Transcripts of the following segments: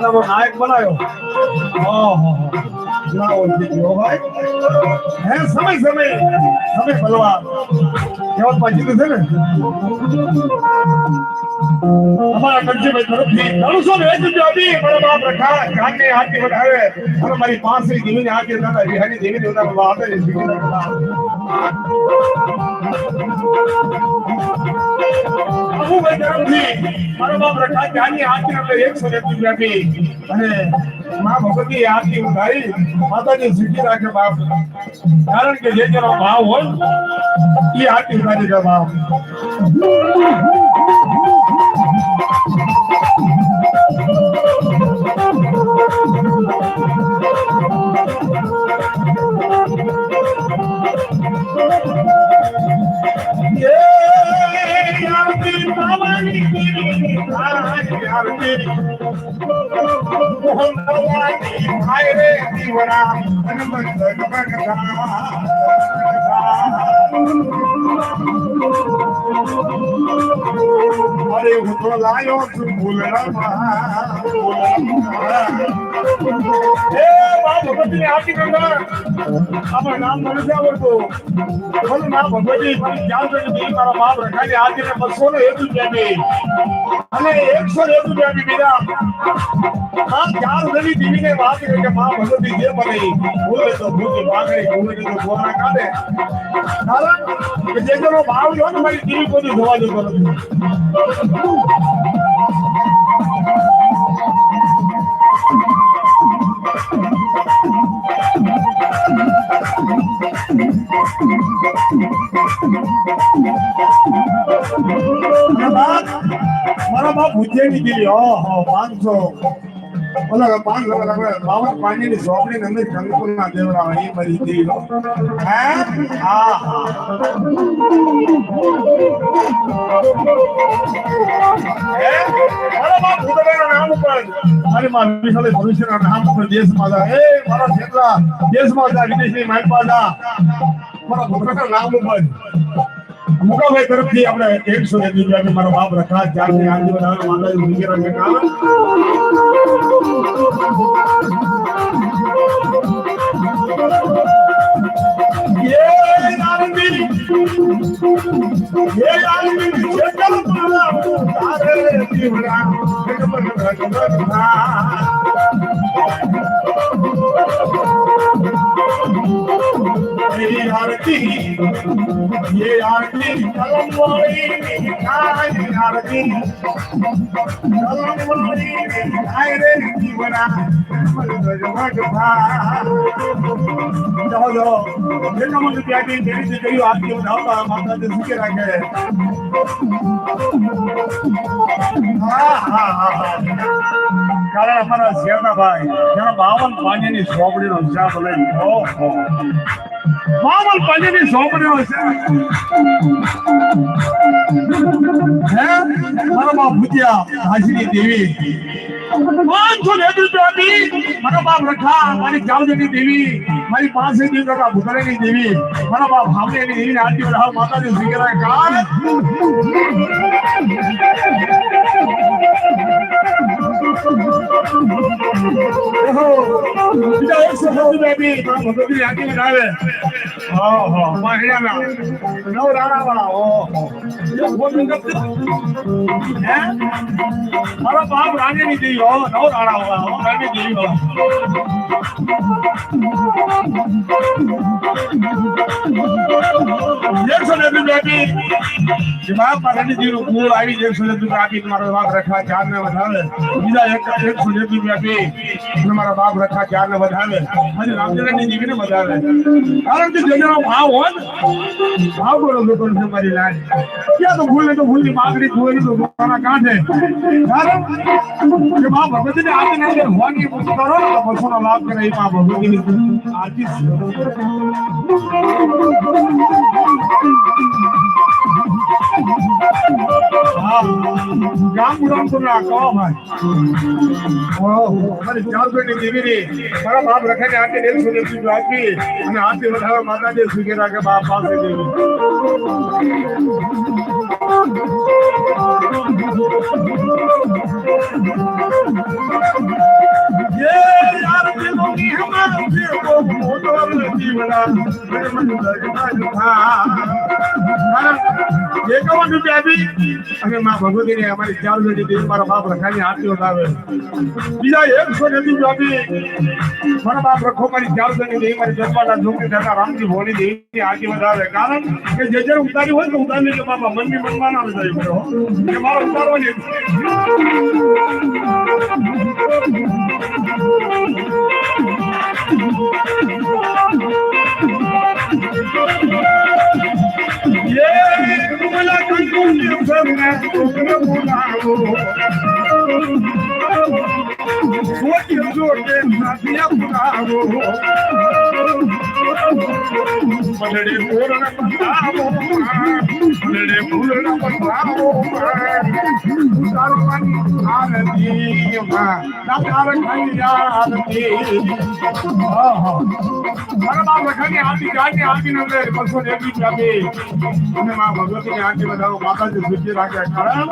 નાયક બનાવ્યો. ઓહો ગયો ભાઈ. હે સમય સમય. સમય কেমন পাইছি দেখেন हमारा कंजे में ज़रूरत थी नरुसो में तो जो अभी बड़ा बाप रखा कान में हाथ के बैठा हुए और हमारी पास से जीवन यहाँ के अंदर बिहारी देवी देवता को बाप है। अबू में ज़रूरत थी बड़ा बाप रखा कान में हाथ के अंदर एक सौ रुपये अरे માં ભગવતી આરતી ઉધારી માતાજી સુખી રાખે બાપ. કારણ કે જે જેનો ભાવ હોય, એ આરતી ઉધારી દે બાપ. I'm અરે હું તો લાયો છું આપણે નામ નથી આવડતું. બોલો ના ભગવતી કે દેવી મારા બાપ રખાની આજે ને બસો ને એક રૂપિયા ની અને એકસો ને એક રૂપિયા ની બીજા હા ચાર નવી દીવીને વાત કરી કે માં ભગવતી જે મને ભૂલે તો ભૂલી ભાગડી, ભૂલે તો ગોરા કાઢે. જે જેનો ભાવ જો ને મારી 물건을 모아줄 거는 막, 말아봐, 문재인이요, 방송. અંદર કંકુના દેવડા એ મારી દીધી હે? હા હા. હે? મારા બાપ ભૂતભાઈના નામ ઉપર. અને મારા વિશાલે ભવિષ્યના નામ ઉપર દેશ માતા હે મારા છેલ્લા દેશ માતા વિદેશની માઇક માતા મારા ભૂતભાઈના નામ ઉપર મુકાભાઈ તરફથી આપણે એકસો એક રૂપિયા મારો બાપ રખા ચાર ને આજ વધારે માતાજી મુંગેરા ને કામ ये आरती ये आरती कलम वाली काय आरती कलम वाली काय रे जीवना जाओ जाओ ये ना मुझे क्या की मेरी से कहियो आपके बताओ माता जी सुखे रखे हाँ हाँ हाँ हाँ કારણ અમારા શેરનાભાઈ જેના બાવન પાણીની સોપડીનો હિસાબ લઈ ઓહો બાવન પાણીની સોપડીનો હિસાબ હે મારા બાપ ભૂતિયા હાજરી દેવી પાંચસો ને રૂપિયા આપી મારા બાપ રખા મારી ચાવજની દેવી મારી પાસે દેવી રખા ભૂતળેની દેવી મારા બાપ હામલેની દેવી ને આરતી વડા માતાજી સિંગરા કાન દેખો બીજા એકસો રૂપિયા આપી મારા ભગવતી આરતી વડાવે ઓહો માહિયાના નવ રાણા વાળા ઓહો એ બોલ હે મારો બાપ રાણીની દેવી હો નવ રાણા વાળા હો રાણી દેવી હો ને બાપ ને બાપ ને વધાવે. બીજા એકસો ને બાપ ને લોકો મારી લાજ. ક્યાં તો ભૂલ તો ભૂલની માગણી ભૂલ તો મારા કાંઠે. કારણ કે મા ભગવતીને આરતી ના અંદર હોવાની કરો ને તો લાભ કરે એ મા ભગવતીની આરતી હા ગામ ગુલામ તો ના કહો ભાઈ ઓહો અમારી ચાલપેટી દેવીની મારા બાપ રખાને આરતી દેવી સુધી સુધી આપી અને આરતી વધારવા માતાજી સુખી રાખે બાપ પાસે દેવી અને મા ભગવતી ને અમારી ચાર જોડી મારા બાપ રખાની આરતી ઉઠાવે બીજા એકસો ને દીધું આપી મારા બાપ રખો મારી ચાર જોડી મારી જન્માના છોકરી થતા રામજી ભોની દેવી ની આરતી કારણ કે જે જયારે ઉતારી હોય તો ઉતારી બાપા મનની મન What you're doing, I'm not பன்னடி பூரண பத்தாவோ பன்னடி பூரண பத்தாவோ சர்வன் ஆரதியம்மா தார கல்யா ஆரதி રાખે ખરા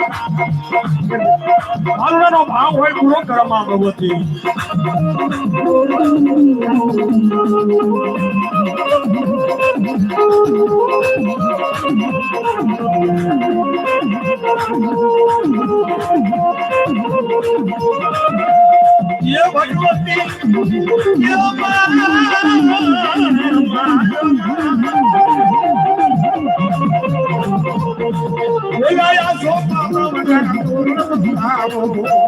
મારવાનો ભાવ હોય પૂરો કરો ભગવતી Oh,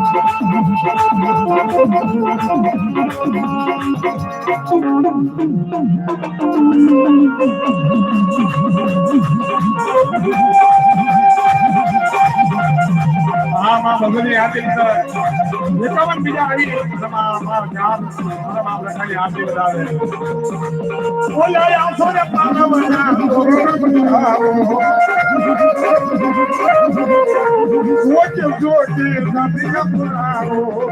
જાતની આરતી વધારે માતાજી સુખી રાખે કારણ જે જેનો ભાવ હોય પાના કે What you do is nothing about.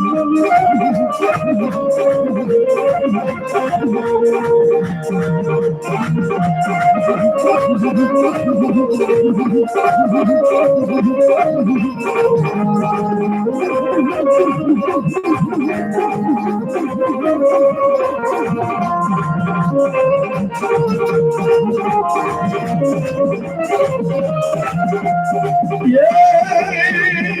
Yeah.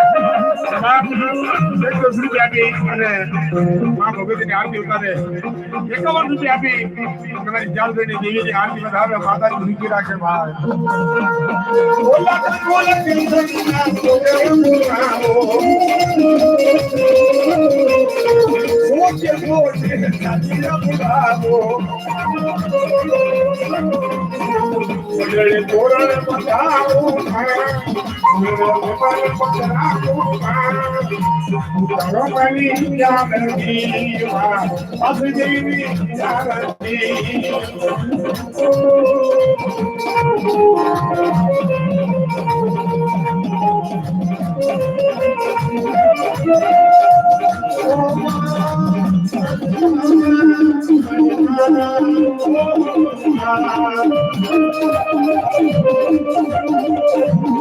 ભૂગી રાખે કારણ કેન્દ્રનો ભાવ એવો માં એ મોટો છે ભાવ એકાવન રૂપિયા આપી તમારી જાલબેની દેવીની આરતી વધારે માતાજી મૂકી રાખે ભાઈ બોલા બોલા Sarvani Janati Ma Adhidevi Janati Thank you.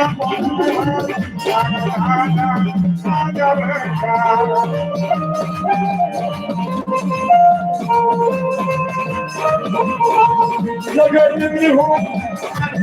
Look at me,